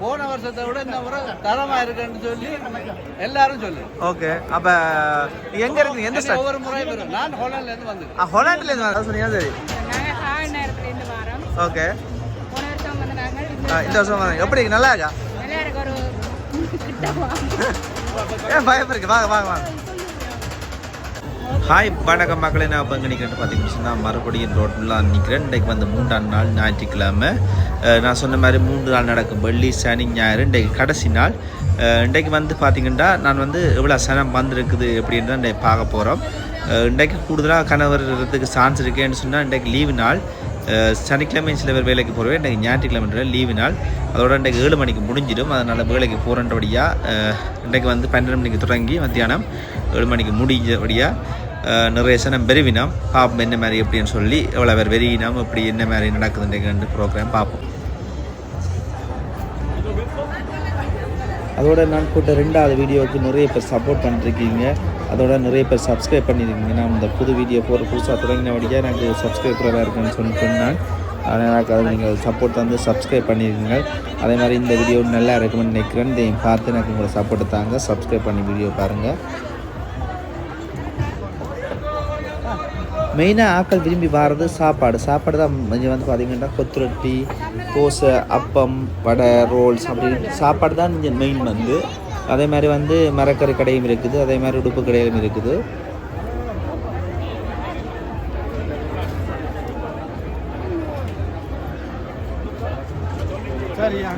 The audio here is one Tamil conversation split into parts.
போன வருஷத்தை விட இந்த முறை தரமா இருக்குன்னு சொல்லி எல்லாரும் சொல்லு. ஓகே அப்ப எங்க இருக்கீங்க எந்த ஸ்டாட் ஒவ்வொரு முறையும் வரும். நான் ஹோலண்ட்ல இருந்து வந்து ஹொலாண்ட்ல இருந்து வர சொன்னீங்க சரி. ஓகே. போன வருஷம் வந்து நாங்கள் இந்த வருஷம் வாங்க. எப்படி இருக்கு? நல்லா இருக்கா? நல்லா இருக்கு ஒரு பயம் இருக்கு? வாங்க வாங்க வாங்க. ஹாய் வணக்கம் மக்களே. நான் இப்போ நிற்கிறேன் பார்த்தீங்கன்னு சொன்னால் மறுபடியும் ரோட்லாம் நிற்கிறேன் இன்றைக்கு வந்து மூன்றாம் நாள் ஞாயிற்றுக்கிழமை. நான் சொன்ன மாதிரி மூன்று நாள் நடக்கும். வெள்ளி சனி ஞாயிறு. இன்றைக்கு கடைசி நாள். இன்றைக்கு வந்து பார்த்திங்கன்னா நான் வந்து எவ்வளோ சனம் வந்திருக்குது அப்படின்றத தான் இன்றைக்கு பார்க்க போகிறோம் இன்றைக்கு கூடுதலாக கணவர் இருக்கிறதுக்கு சான்ஸ் இருக்கேன்னு சொன்னால் இன்றைக்கு லீவு நாள். சனிக்கிழமை சில பேர் வேலைக்கு போகிறவே இன்றைக்கு ஞாயிற்றுக்கிழமை லீவு நாள். அதோட இன்றைக்கு ஏழு மணிக்கு முடிஞ்சிடும். அதனால் வேலைக்கு போகிறன்றபடியாக இன்றைக்கு வந்து பன்னெண்டு மணிக்கு தொடங்கி மத்தியானம் ஏழு மணிக்கு முடிஞ்சபடியாக நிறைய சனம் பெருவினோம். பார்ப்போம் என்ன மாதிரி எப்படின்னு சொல்லி எவ்வளோ பேர் வெறியினோம் எப்படி என்ன மாதிரி நடக்குதுன்ற ப்ரோக்ராம் பார்ப்போம் அதோட நான் போட்ட ரெண்டாவது வீடியோவுக்கு நிறைய பேர் சப்போர்ட் பண்ணிருக்கீங்க. அதோட நிறைய பேர் சப்ஸ்கிரைப் பண்ணியிருக்கீங்க நான் இந்த புது வீடியோ போகிற புதுசாக தொடங்கினபடியாக எனக்கு சப்ஸ்கிரைபராக இருக்குன்னு சொல்லி சொன்னேன் அதனால் எனக்கு அதை நீங்கள் சப்போர்ட் தந்து சப்ஸ்கிரைப் பண்ணியிருக்கீங்க அதே மாதிரி இந்த வீடியோ நல்லா இருக்குமென்னு நினைக்கிறேன். இதையும் பார்த்து எனக்கு உங்களை சப்போர்ட் தாங்க. சப்ஸ்கிரைப் பண்ணி வீடியோ பாருங்கள் மெயினாக ஆக்கள் விரும்பி வாரது சாப்பாடு. சாப்பாடு தான் இங்கே வந்து பார்த்திங்கன்னா கொத்துரொட்டி தோசை அப்பம் வடை ரோல்ஸ் அப்படின்னு சாப்பாடு தான் இங்கே மெயின் வந்து. அதே மாதிரி வந்து மரக்கறி கடையும் இருக்குது. அதே மாதிரி உடுப்பு கடையும் இருக்குது. சரியா?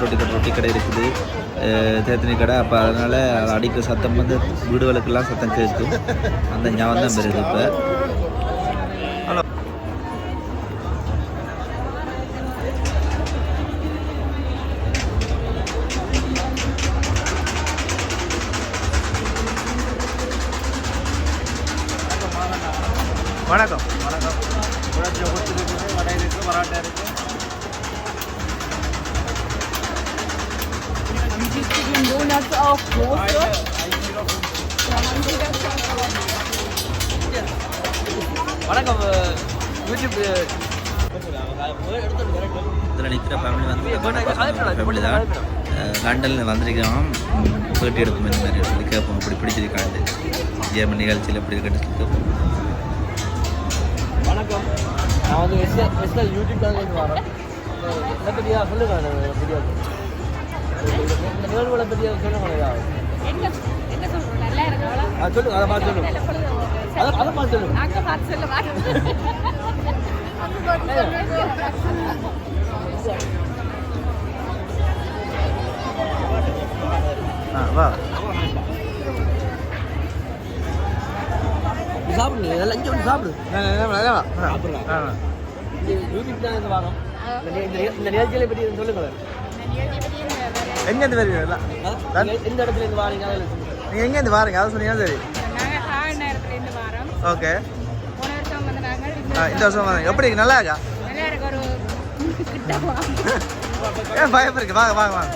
ரொட்டி சந்தி கடை ரொட்டி கடை இருக்குது. தேத்தனி கடை. அப்போ அதனால் அடிக்கிற சத்தம் வந்து வீடுகளுக்கெல்லாம் சத்தம் கேட்கும் அந்த ஞாபகம் தான் பெறுது இப்போ. ஹலோ. வணக்கம். Auch große. வணக்கம் யூடியூப் இதில் நிற்கிற ஃபேமிலி வந்து தான். லண்டனில் வந்திருக்கிறோம். இந்த மாதிரி. சொல்லி கேட்போம் இப்படி பிடிச்சிருக்காண்டு ஜேமன் நிகழ்ச்சியில் எப்படி இருக்குன்னு சொல்லி கேட்போம். வணக்கம். நான் வந்து எஸ்எல் யூடியூப் வரேன். பற்றியா சொல்லுங்க வீடியோ இந்த நிகழ்வுகளை பற்றி சொல்லுங்க. என்ன என்ன சொல்றோம் நல்லா இருக்கு அவ்வளோ ஆ. சொல்லுங்க அதை பார்த்து சொல்லுங்க அதை அதை பார்த்து சொல்லுங்க அங்க பார்த்து வா சாப்பிடுங்க இதெல்லாம் இங்கே வந்து சாப்பிடு யூடியூப் வரோம் இந்த நிகழ்ச்சிகளை பற்றி சொல்லுங்க. எங்கேருந்து வருவீங்க அதான் நீங்க எந்த இடத்துல இருந்து வாரீங்க. நீங்கள் எங்கேருந்து வாருங்க? அதை சொன்னீங்கன்னா சரி. ஓகே. இந்த வருஷம் வாங்க. எப்படி இருக்கு? நல்லா இருக்கா? நல்லா இருக்கு ஒரு கிட்ட வாங்க ஏன் பயம் இருக்கு. வாங்க வாங்க வாங்க.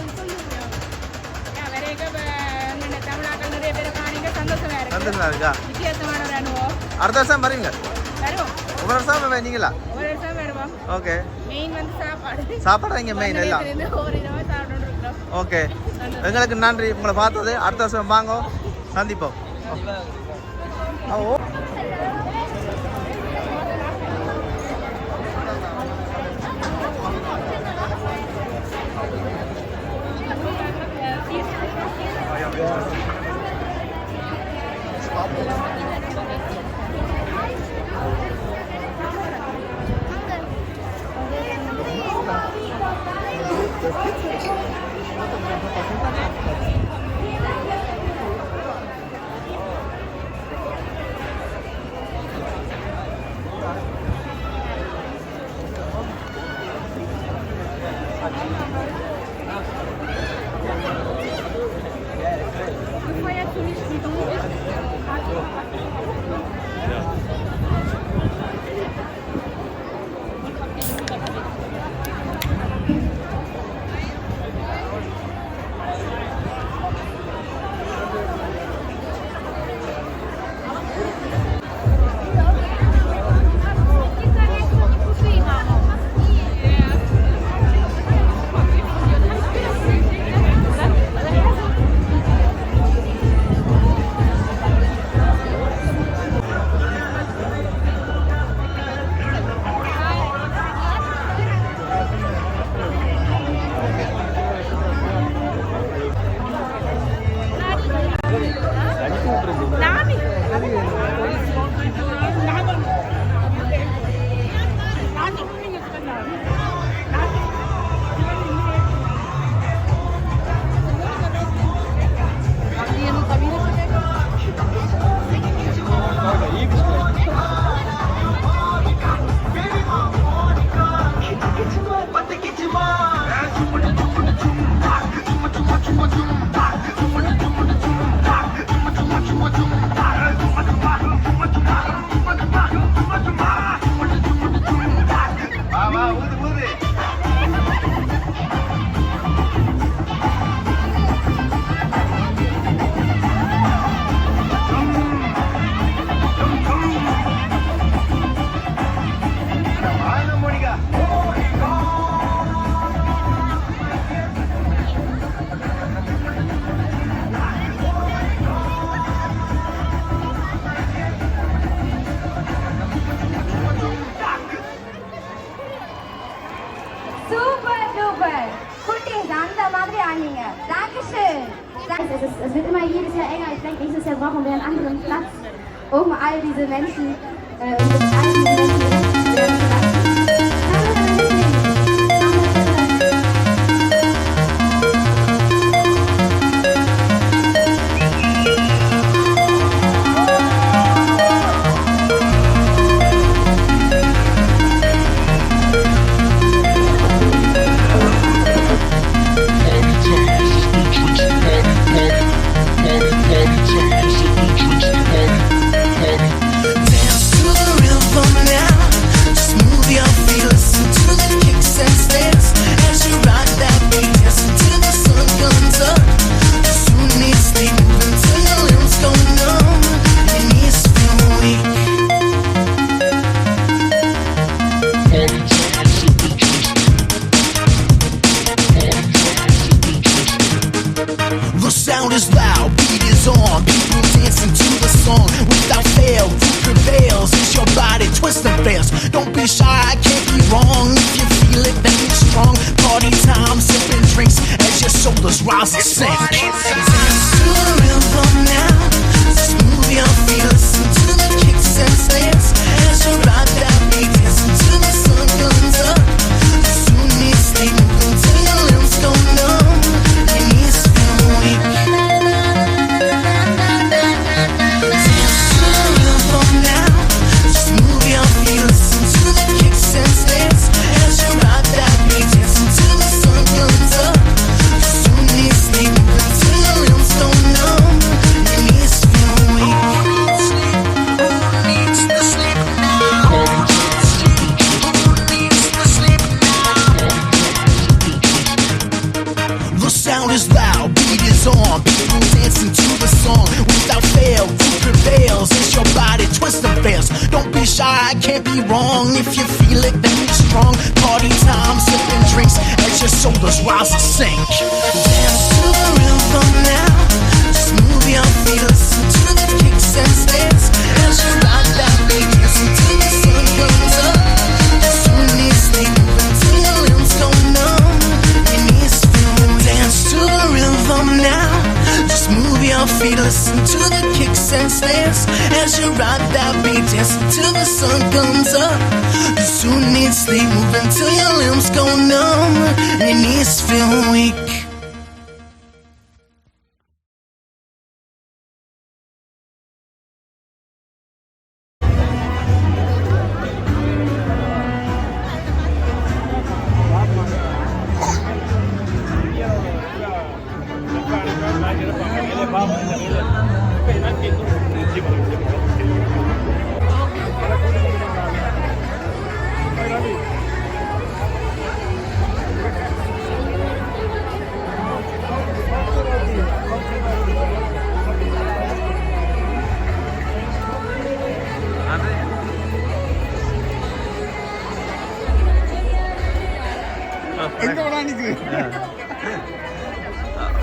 சந்தோஷமா இருக்கு. அடுத்த வருஷம் வரீங்க ஒரு வருஷம் நீங்களா ஓகே. மெயின் வந்து சாப்பாடு. சாப்பாடு இங்கே மெயின் எல்லாம் இருந்து ஒரு இரவு சாப்பிட்டு இருக்கிறோம் ஓகே. எங்களுக்கு நன்றி. உங்களை பார்த்தது. அடுத்த வருஷம் வாங்க. சந்திப்போம். goes on. People dancing to the song without fail. It prevails. It's your body twist and fails. Don't be shy, I can't be wrong. If you feel it, then it's strong. Party time, sipping drinks as your shoulders rise and sink. your feet, listen to the kicks and snares as you rock that beat, dance until the sun comes up. You soon need sleep, move until your limbs go numb, your knees feel weak.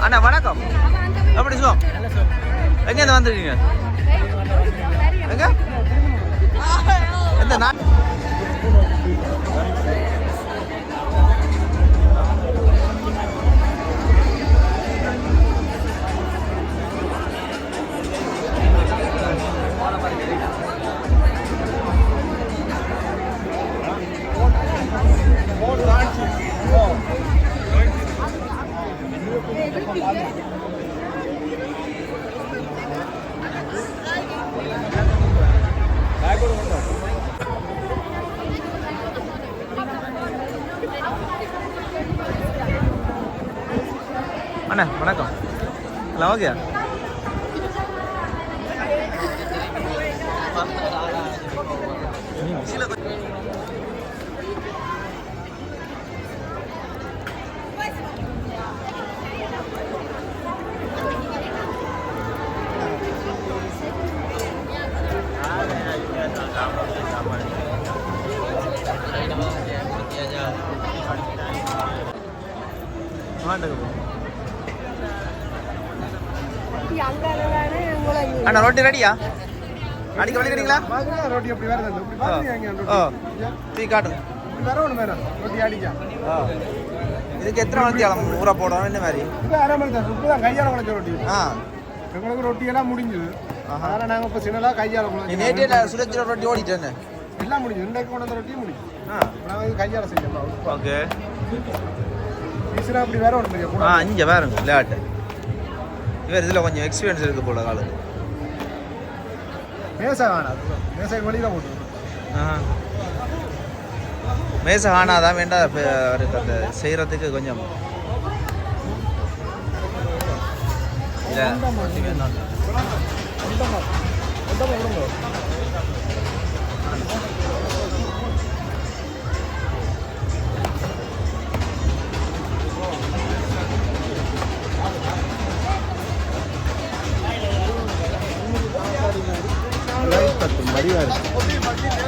அண்ணா வணக்கம். எப்படி சுகம்? எங்கேருந்து வந்துருக்கீங்க? எங்க? எந்த நாட்டு? அண்ணா வணக்கம். Hello okay? ரொட்டி ரெடியா அடிக்க வந்துக்கிறீங்களா ரொட்டி அப்படி வேற ஓ டீ காட்டுங்க வேற ஒன்று வேற. ரொட்டி அடிக்கா. இதுக்கு எத்தனை மணித்தியாலம் ஊற போடணும்? இந்த மாதிரி? இப்போ அரை மணி தான் இப்போ தான் கையால் உழைச்ச ரொட்டி. ஆ. எங்களுக்கு ரொட்டியெல்லாம் முடிஞ்சுது. அதனால் நாங்கள் இப்போ சின்னதாக கையால் உழைச்சி நேற்றே சுழச்சிர ரொட்டி ஓடிட்டேன்னு எல்லாம் முடிஞ்சு இன்றைக்கு கொண்டு வந்த ரொட்டி முடிஞ்சு ஆ. நாங்கள் கையால் செஞ்சோம் ஓகே. டீச்சராக அப்படி வேற ஒன்று ஆ இங்கே வேறுங்க விளையாட்டு. இவர் இதில் கொஞ்சம் எக்ஸ்பீரியன்ஸ் இருக்குது போல காலத்துக்கு மேசை வேணாம் மேசை வெளியில் போட்டு மேசை ஆனால் தான் வேண்டாம் அவருக்கு அந்த செய்கிறதுக்கு கொஞ்சம் இல்லை. ரொட்டி வேண்டாம்.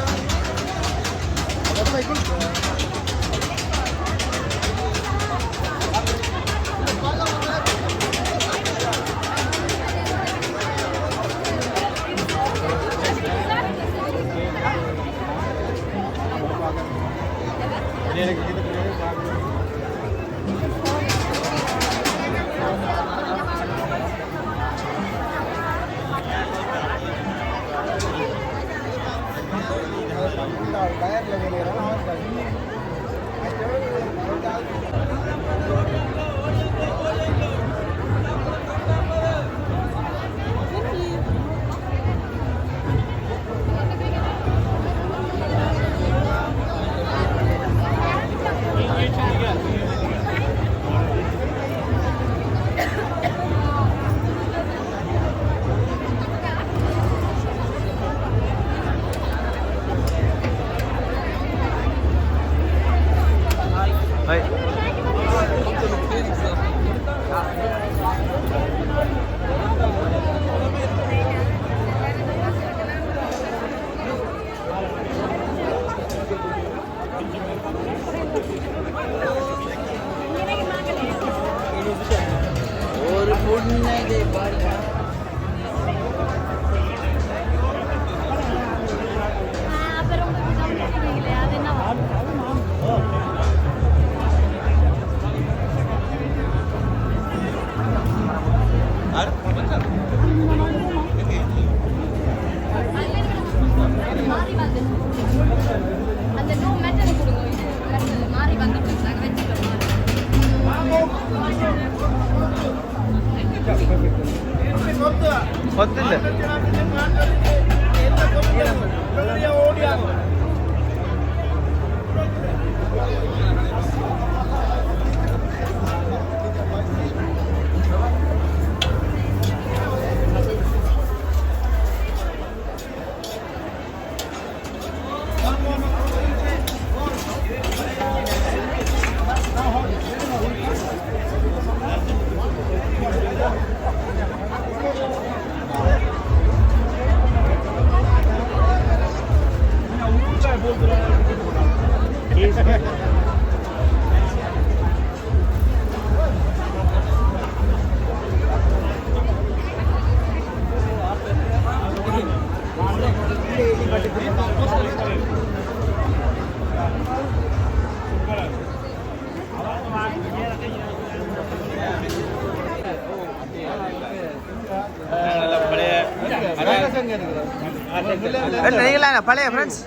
பழைய ஃப்ரெண்ட்ஸ்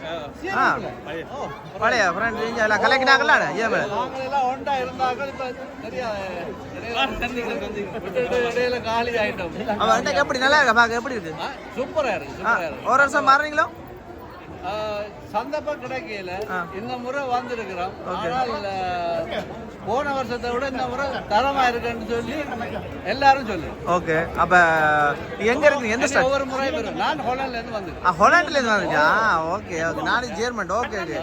ஆ. பழைய ஃப்ரெண்ட் நீங்கள் எல்லாம் கலக்கினாங்களா ஏன் நாங்களெல்லாம் ஒன்றா இருந்தார்கள் இப்ப இடையில காலி ஆயிட்டோம். அவன் எப்படி நல்லா இருக்கா? பார்க்க எப்படி இருக்கு? ஆ, சூப்பரா இருக்கு ஒரு வருஷம் மாறுறீங்களோ சந்தர்ப்பம் கிடைக்கல. இந்த முறை வந்திருக்கிறோம். ஆனால் போன வருஷத்தை விட இந்த முறை தரமா இருக்குன்னு சொல்லி எல்லாரும் சொல்லு. ஓகே. அப்போ எங்கே இருக்கீங்க எந்த ஸ்டாட் ஒவ்வொரு முறையும் வரும். நான் ஹோலண்ட்ல இருந்து வந்திருக்கேன். ஆ ஹொலாண்ட்லேருந்து வந்துருக்கா ஓகே ஓகே. நானும் ஜெர்மன் ஓகே ஓகே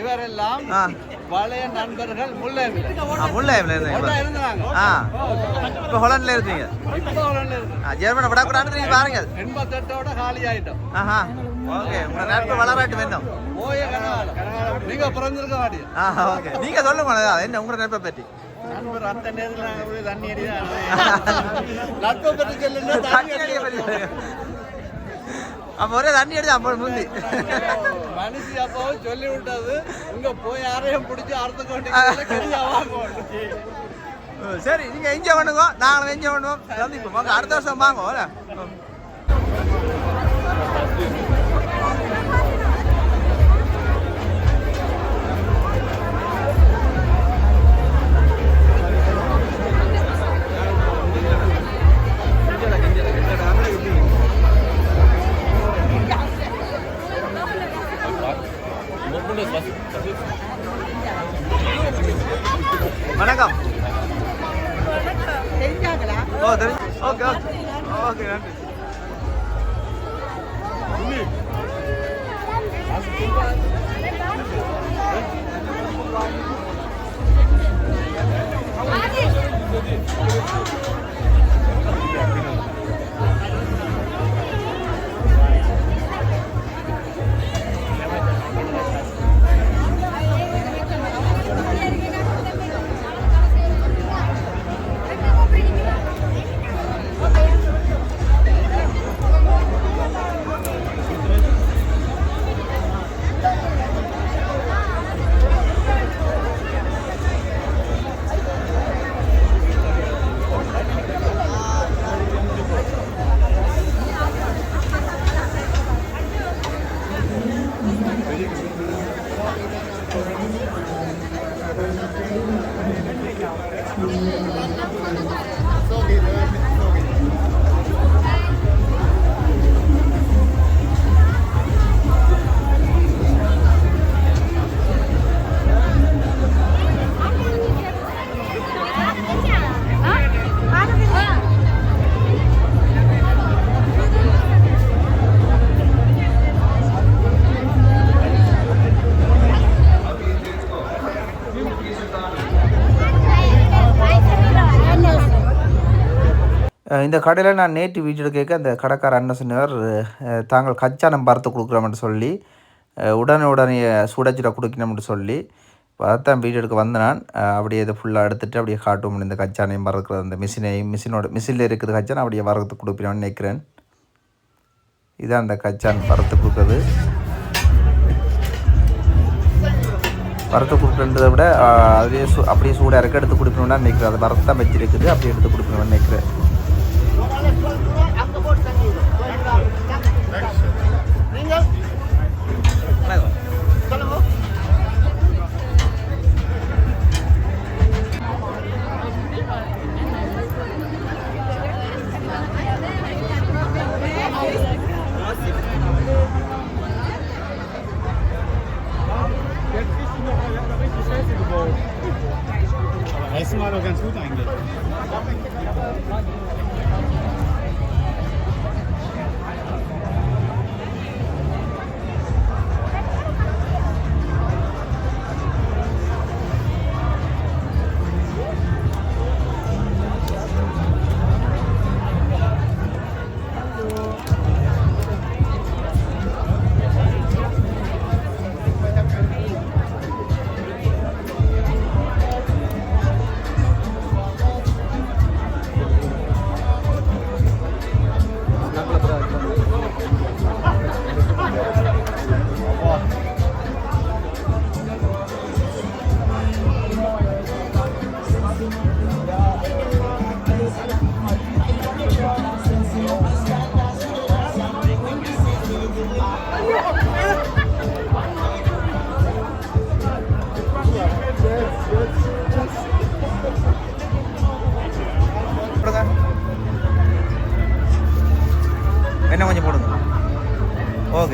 இவரெல்லாம் பழைய நண்பர்கள் முல்லைவில். இப்போ ஹொலாண்டில் இருக்கீங்க ஜெர்மனை விடக்கூடாது நீங்கள் பாருங்க எண்பத்தெட்டோட காலி ஆயிட்டோம். ஆஹா. ஓகே உங்கள் நட்பு வளராட்டு கனகாலம். நீங்க பிறந்திருக்க மாட்டீங்க. ஆ ஓகே. சொல்லுங்க என்ன நட்பை பற்றி தண்ணி நட்பை பற்றி சொல்லுங்க தண்ணி தண்ணி அடியை பற்றி அடிதான் சொல்லுங்க. அப்போ ஒரே தண்ணி அடிச்சு அப்போ முந்தி. மனுஷி அப்பாவும் சொல்லி விட்டது. இங்க போய் யாரையும் பிடிச்சி அறுத்து கொண்டு சரி நீங்க என்ஜாய் பண்ணுங்க. நாங்களும் என்ஜாய் பண்ணுவோம். சந்திப்போம். அடுத்த வருஷம் வாங்க வணக்கம் ஓ தெரிஞ்சு ஓகே ஓகே ஓகே நன்றி அஹ் இந்த கடையில் நான் நேற்று வீடியோ கேட்க அந்த கடைக்கார அண்ணன் சொன்னவர் தாங்கள் கச்சானம் பார்த்து கொடுக்குறோம்னு சொல்லி உடனே உடனே சுடச்சிட கொடுக்கணும்னு சொல்லி அதான் வீடியோ எடுக்க வந்தேன் நான். அப்படியே இதை ஃபுல்லாக எடுத்துகிட்டு அப்படியே காட்டும் இந்த கச்சானையும் வறுக்கிறது அந்த மிஷினையும் மிஷினோட மிஷினில் இருக்கிற கச்சான் அப்படியே வறுத்து கொடுப்பினோன்னு நினைக்கிறேன். இதான் அந்த கச்சான் வறுத்து கொடுக்குறது. வறுத்து கொடுக்குறதை விட அஹ், அதுலேயே சூ அப்படியே சூடாக இருக்க எடுத்து கொடுக்கணும்னா நினைக்கிறேன். அது வறுத்தான் வச்சிருக்குது அப்படியே எடுத்து கொடுக்கணும்னு நினைக்கிறேன். Essen war doch ganz gut eigentlich.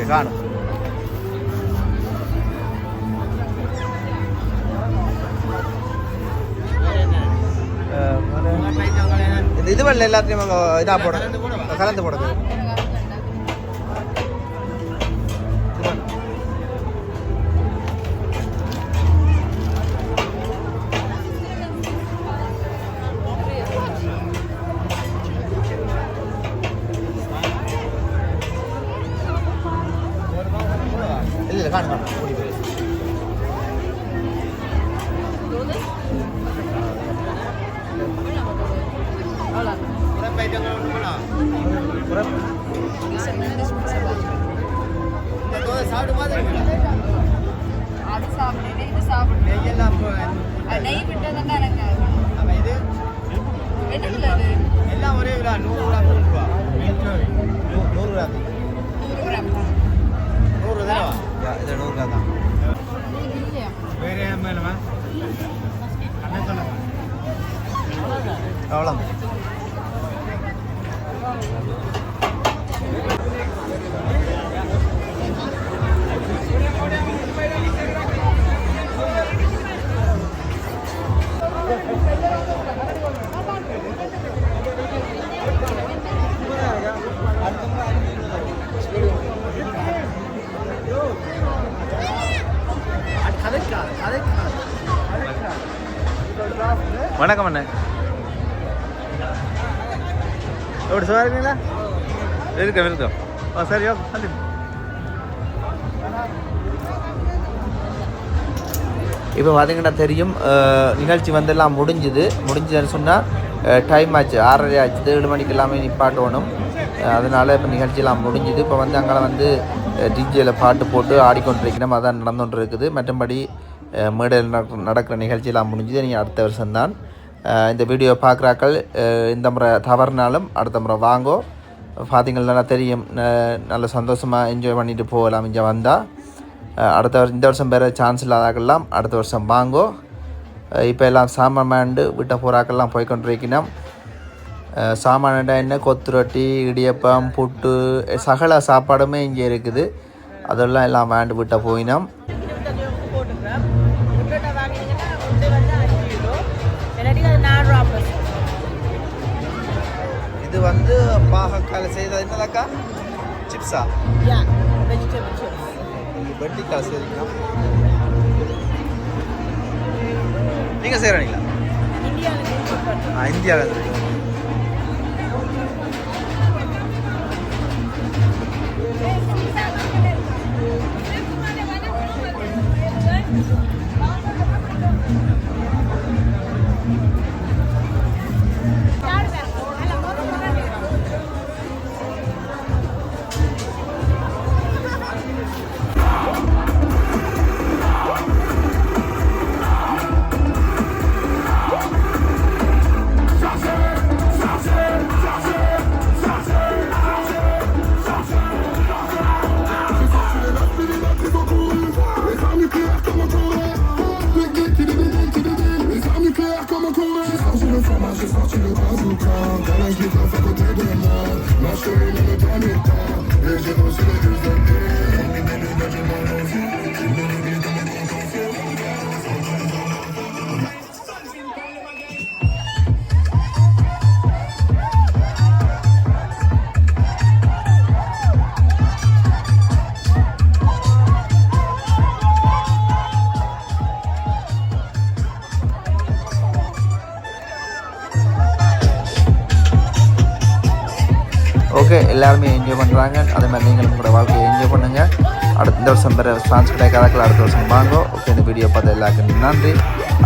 Okay காணும் இந்த இது வரல எல்லாத்தையும் இதாக போட கலந்து போடுறது இல்லை சரி ஓகே சந்தி இப்போ பார்த்தீங்கன்னா தெரியும் நிகழ்ச்சி வந்து எல்லாம் முடிஞ்சுது. முடிஞ்சதுன்னு சொன்னால் டைம் ஆச்சு. ஆறரை ஆச்சு. ஏழு மணிக்கு எல்லாமே நிப்பாட்டணும். அதனால் இப்போ நிகழ்ச்சியெல்லாம் முடிஞ்சுது. இப்போ வந்து அங்கே வந்து டிஜேயில் பாட்டு போட்டு ஆடிக்கொண்டிருக்கணும் அதான் நடந்துகிட்டு இருக்குது. மற்றபடி மேடையில் நடக்க- நடக்கிற நிகழ்ச்சியெல்லாம் முடிஞ்சுது. நீங்கள் அடுத்த வருஷம்தான். இந்த வீடியோ பார்க்குறாக்கள் இந்த முறை தவறுனாலும் அடுத்த முறை வாங்கோ. பார்த்தீங்கன்னா தெரியும் நல்ல சந்தோஷமாக என்ஜாய் பண்ணிட்டு போகலாம் இங்கே வந்தால் அடுத்த வருஷம் இந்த வருஷம் பெற சான்ஸ் இல்லாதாக்கெல்லாம் அடுத்த வருஷம் வாங்கோ இப்போ எல்லாம் சாமான் விட்ட போகிறாக்கெல்லாம் போய் கொண்டிருக்கணும் சாமான்டா என்ன கொத்து ரொட்டி இடியப்பம் புட்டு சகல சாப்பாடுமே இங்கே இருக்குது அதெல்லாம் எல்லாம் வேண்டு விட்ட போயினோம் வந்து பாகக்கால செய்தது என்னதாக்கா? சிப்ஸா? வெட்டிக்கால் செய்திக்கலாம் நீங்கள் செய்கிறீங்களா ஆ இந்தியாவில். செய்றீங்க. ஓகே எல்லாருக்கும் நன்றி.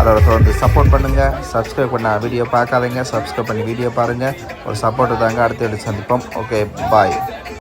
அதோட தொடர்ந்து சப்போர்ட் பண்ணுங்கள் சப்ஸ்கிரைப் பண்ண வீடியோ பார்க்காதீங்க. சப்ஸ்கிரைப் பண்ணி வீடியோ பாருங்கள் ஒரு சப்போர்ட் தாங்க. அடுத்த வீடியோ சந்திப்போம். Okay bye